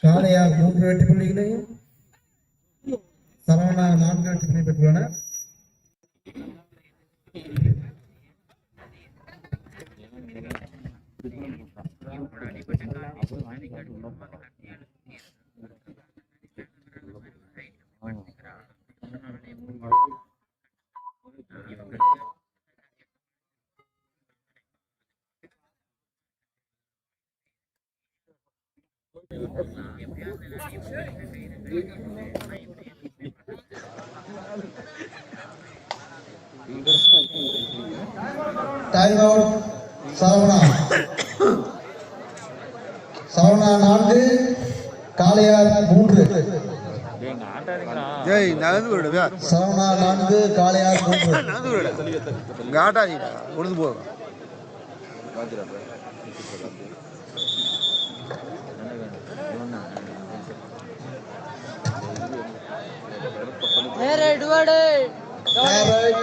சாலையா மூன்று வெற்றி புள்ளிகளையும் சரவணா நான்கு வெற்றி புள்ளி பெற்றுள்ளன. Time out Saravana. சரவணா நான்கு காளையார் மூன்று. ஏய் நகர்ந்து விடுடா சரவணா நான்கு காளையார் மூன்று. இங்க ஆட்டாதீடா உழுது போதும் நடுவ ரைட்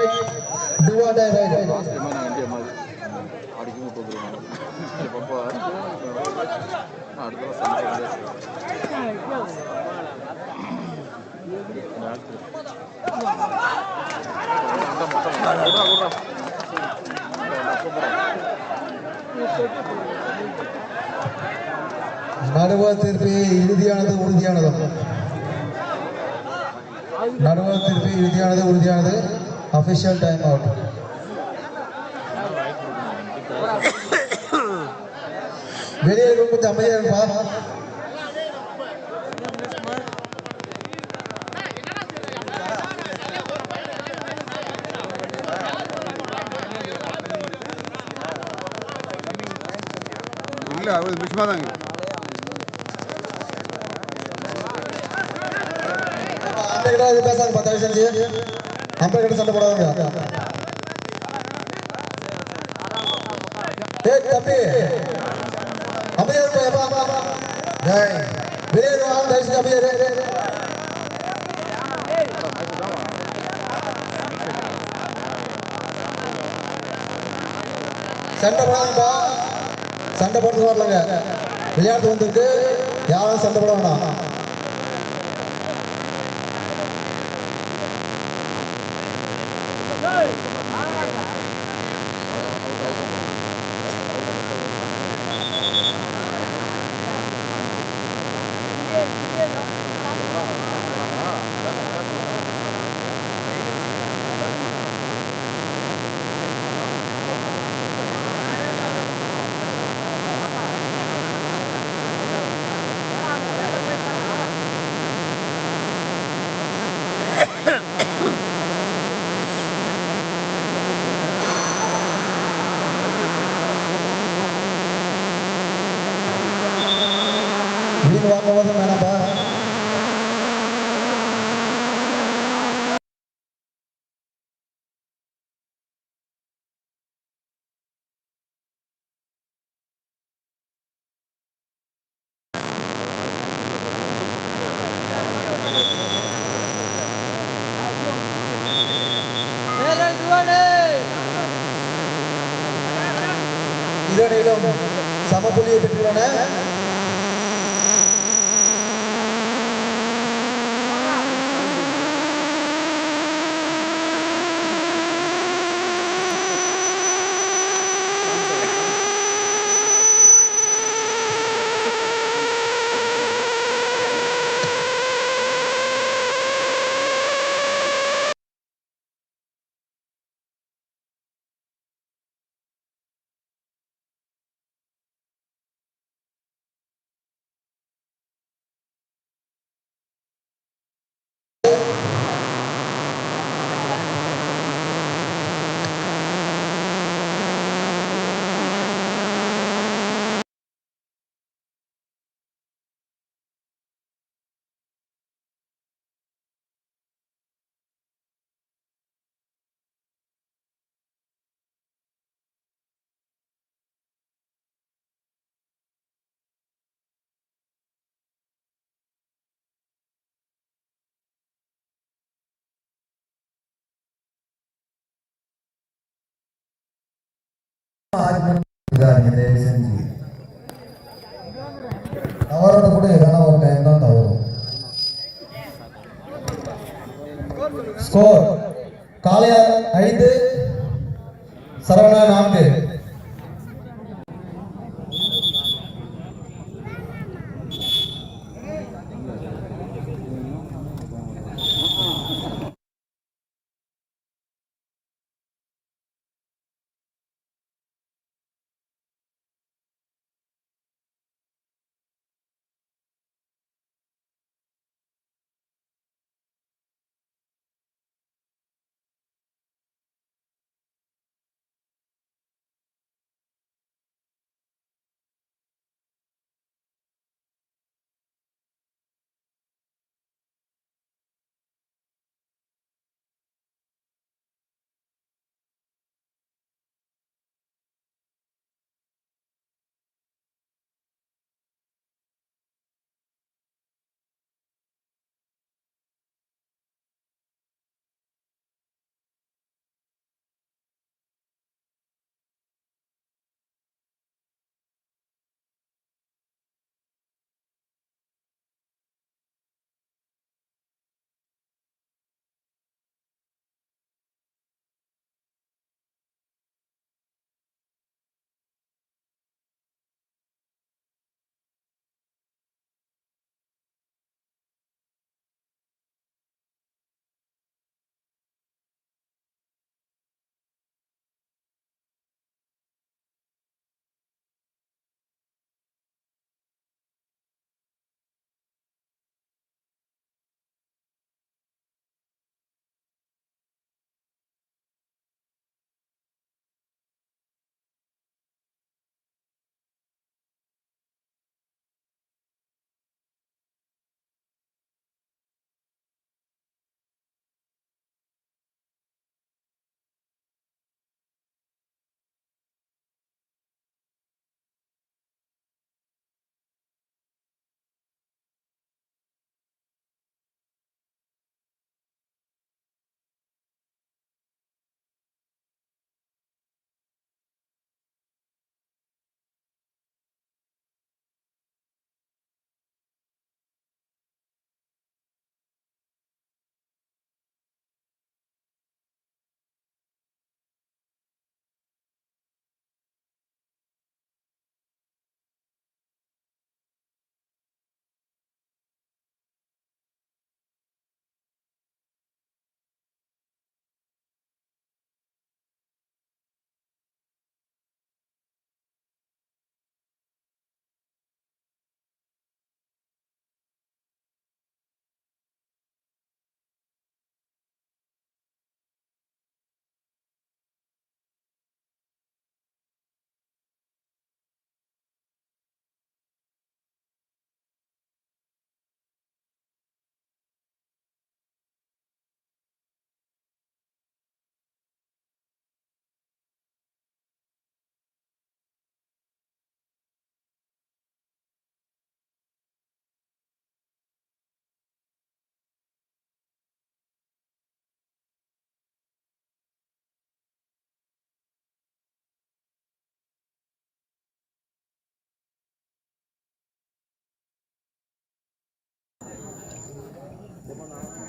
நடுவர் தீர்ப்பு இறுதியானது உறுதியானது. நடுவர் இறுதியானது உறுதியானது. அபிஷியல் டைம் அவுட் வெளியே கொஞ்சம் அமைதியா இல்லை அவர் அவள் தாங்க அந்த கிட்ட இது பேசாங்க பத்து நிமிஷம் செஞ்சு அம்பர் கிட்ட சண்டை போடாதுங்க. ஏய் தம்பி. அமைதியா எப்பா வெளியே சண்டை போடாதப்பா. சண்டை போட்டு வரலங்க. விளையாட்டு வந்திருக்கு. யாரும் சண்டை போட வேணாம். இதனிலும் சமப்புள்ளியை பெற்றுள்ளன தயவு செஞ்சு கூட எதனா ஒரு டைம் தான் தவறும். ஸ்கோர் காளையா ஐந்து சரவணா நான்கு.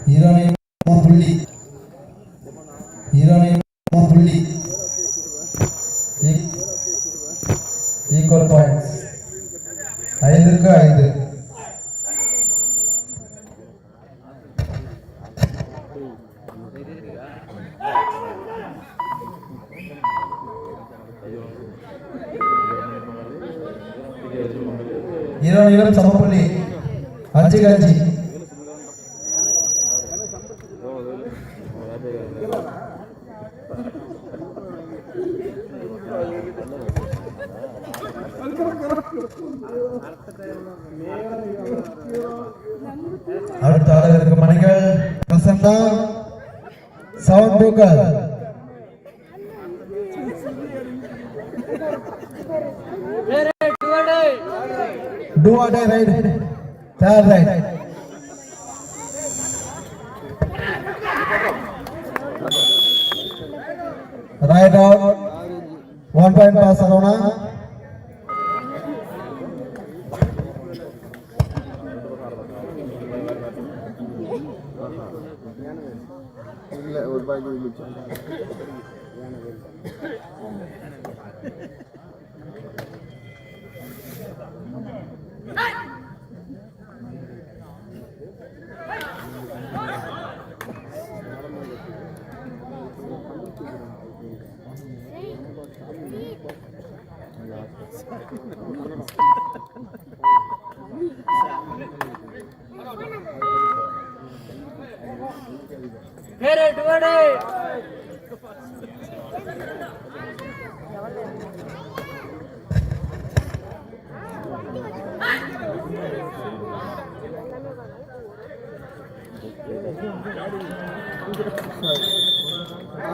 ironi publik do or die right, Third right, Right out. One point pass, Arona. 哎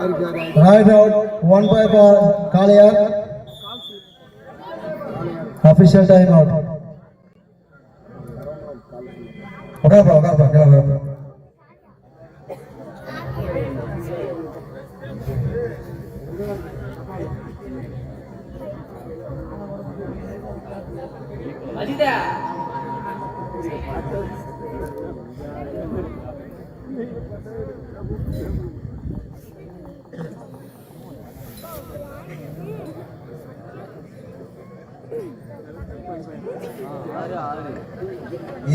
Right out, one by ball, Kalyar. Official timeout. okay okay okay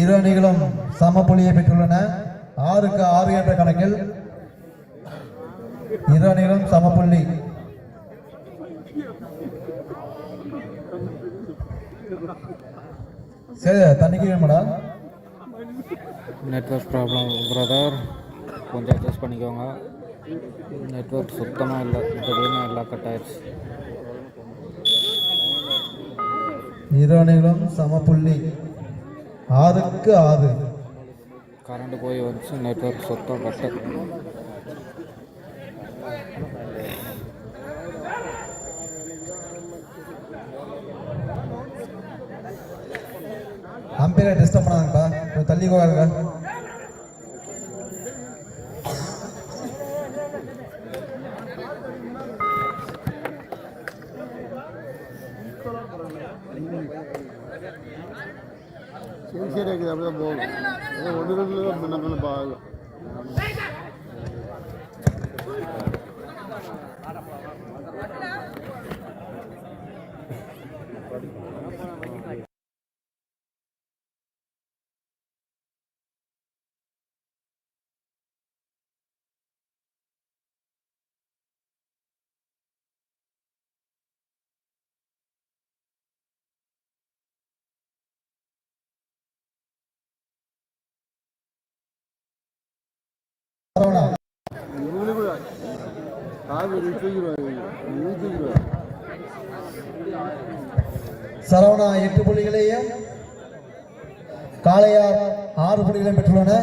இரு அணிகளும் சம புள்ளியை பெற்றுள்ளன. ஆறுக்கு ஆறு என்ற கணக்கில் இரு அணிகளும் சம புள்ளி சரி தண்ணிக்கு வேணுமாடா? நெட்ஒர்க் ப்ராப்ளம் பிரதர் கொஞ்சம் அட்ஜஸ்ட் பண்ணிக்கோங்க. நெட்ஒர்க் சுத்தமாக இல்லை. திடீர்னு எல்லாம் கட் ஆயிடுச்சு. இரு அணிகளும் சம புள்ளி ஆறுக்கு ஆறு. கரண்ட் போய் வந்துச்சு நெட்ஒர்க் சுத்தம் கட்டு அம்பையரை டிஸ்டர்ப் பண்ணாங்கப்பா கொஞ்சம் தள்ளி உட்காருங்க 하나. 누구누구야? 다음에 이쪽으로 와요. 이쪽으로 와요. சரவணா எட்டு புள்ளிகளையும் காளையார் ஆறு புள்ளிகளையும் பெற்றுள்ளன.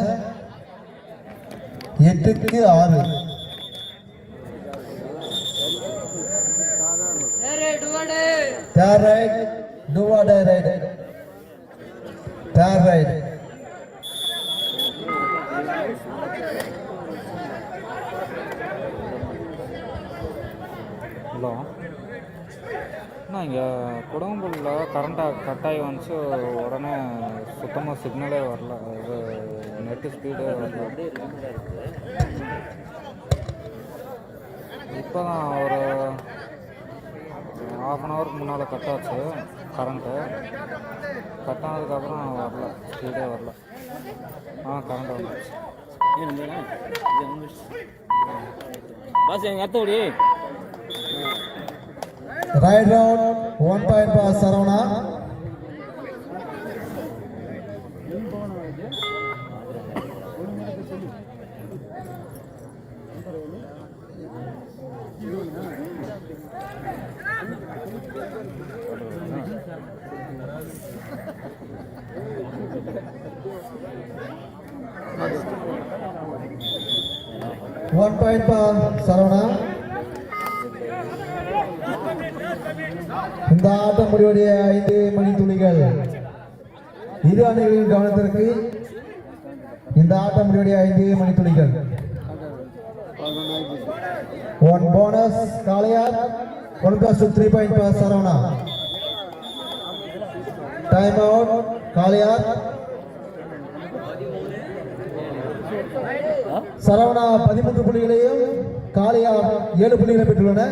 எட்டுக்கு ஆறு. தேர் ரைட் டுவாடே ரைட் தேர் ரைட் இங்கே குடம்புலில் கரண்ட்டாக கட் ஆகி வந்துச்சு. உடனே சுத்தமாக சிக்னலே வரல. இது நெட்டு ஸ்பீடே இப்போ தான் ஒரு ஹாஃப் அன் ஹவருக்கு முன்னால் கட் ஆச்சு கரண்ட்டு கட் ஆனதுக்கப்புறம் வரல. ஸ்பீடே வரல. ஆ கரண்ட் வந்துச்சு பஸ் எங்க அத்தை ஓடி right round one point pass Saravana one point pass Saravana இந்த ஆட்டம் முடிவுடைய ஐந்து மணி துளிகள் இரு அணிகளின் கவனத்திற்கு இந்த ஆட்டம் முடிவுடைய ஐந்து மணி துளிகள் one bonus Kalaiyar one plus three point point Saravana. Time Time out, Saravana பதிமூன்று புள்ளிகளையும் காளையார் ஏழு புள்ளிகளை பெற்றுள்ளன.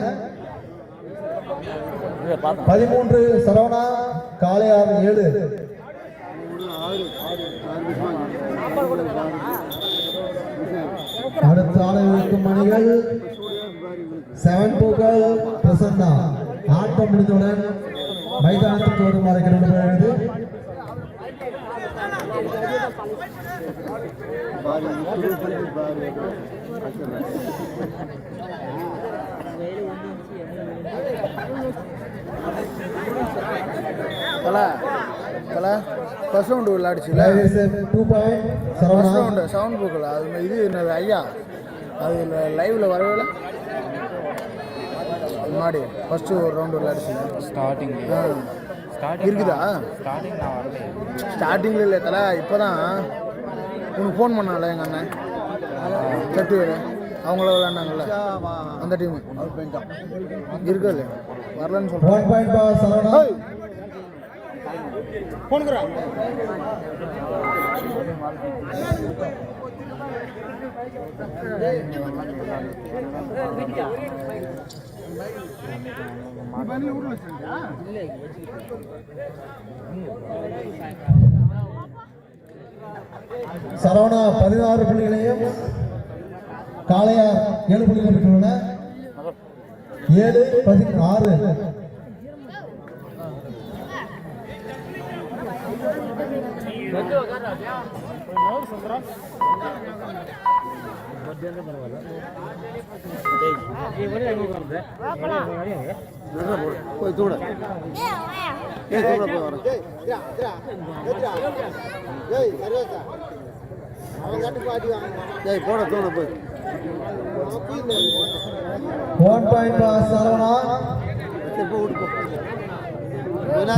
பதிமூன்று சரவணா காலை ஆறு ஏழு. அடுத்த ஆளுநருக்கும் மணிகள் செவன் பூக்கள் பிரசன்னா. ஆட்டம் முடிந்தவுடன் மைதானத்துக்கு வருமாறு கிளம்புகிறது பாரு தலை தலை first round point first round sound புக்கில் அது இது என்னது ஐயா? அது லைவில் வரவே முன்னாடி ஃபர்ஸ்ட் ஒரு ரவுண்டு விளையாடுச்சுல. ஸ்டார்டிங் இருக்குதா? ஸ்டார்டிங்கில் இல்லை தலை. இப்போ தான் உனக்கு ஃபோன் பண்ணால எங்கள் அண்ணன். வேறு. அவங்கள விளையாண்டாங்கல்ல. அந்த டீமு இருக்கு இல்லையா? வரலன்னு சொல்கிறேன் ஒன் करा சரவணா பதினாறு புள்ளிகளையும் காளையா ஏழு புள்ளிகளை பெற்றுள்ளன. ஏழு பதினாறு போய் தூட ஏய் தூட போய் வர ஏய் போட தூட போய் ஒன் பாயிண்ட் பார் சரவணா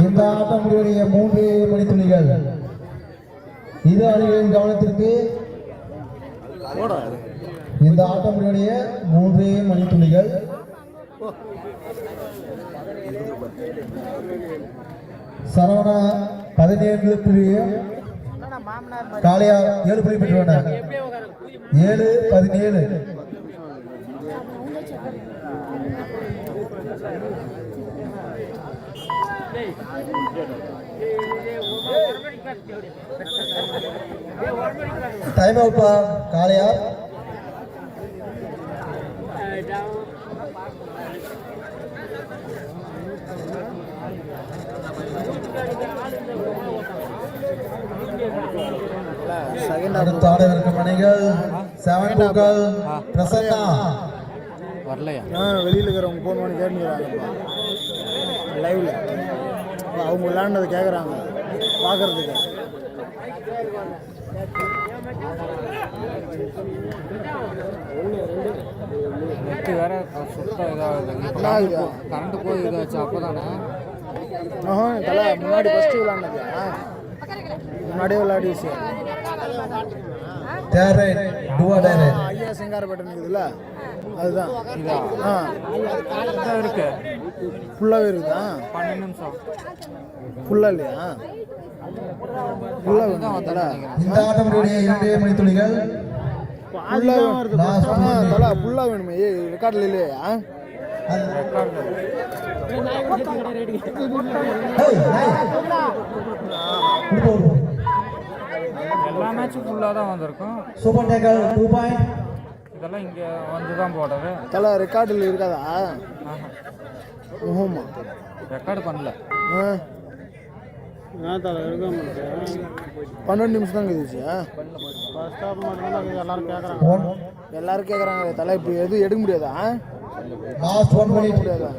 இந்த ஆட்டம் மூன்று மணித்துளிகள். இரு அணிகளின் கவனத்திற்கு இந்த ஆட்டம் முடிவுடைய மூன்றே மணித்துளிகள் சரவணா பதினேழு புள்ளியும் காளையார் ஏழு புள்ளி பெற்றுள்ளன ஏழு பதினேழு. டைம் அவுட்பா செகண்ட் அடுத்த ஆடவிருக்கும் அணிகள் செவன் பூக்கள் பிரசன்னா. வரலையா? ஆ வெளியில் இருக்கிறவங்க ஃபோன் பண்ணி கேட்டுக்கிறாங்கப்பா லைவில் அவங்க விளையாண்டதை கேட்குறாங்க பார்க்குறதுக்கு நெட்டு வேற சுத்தம் இதாகுது? கரண்ட் போய் இதாச்சு அப்போ தானே ஆஹா தலை முன்னாடி ஃபஸ்ட்டு விளாண்டது. முன்னாடியே விளையாடிச்சு தேர் ரைட் டுவா டைரக்ட் ஐயா சிங்காரப்பேட்டை இருக்குதுல்ல? அதுதான். இதா? ஆ. இதான் இருக்கு. ஃபுல்லாகவே இருக்குதா? பன்னெண்டு நிமிஷம். ஃபுல்லாக இல்லையா? இந்த ஆட்டம் முடிவுடைய இரண்டே மணித்துளிகள் ஃபுல்லாக வேணுமே ரெக்கார்டில் இல்லையா எல்லா மேட்சும் ஃபுல்லாக தான் வந்திருக்கும் சூப்பர் டேக்கல் டூ பாயிண்ட் இதெல்லாம் இங்கே வந்து தான் போடுறது தலை ரெக்கார்டில் இருக்காதா ஓஹோமா ரெக்கார்டு பண்ணல. ஆ. பன்னெண்டு நிமிஷம் தான் ஒன் எல்லாரும் கேட்குறாங்க தலை இப்போ எதுவும் எடுக்க முடியாதா? முடியாதா?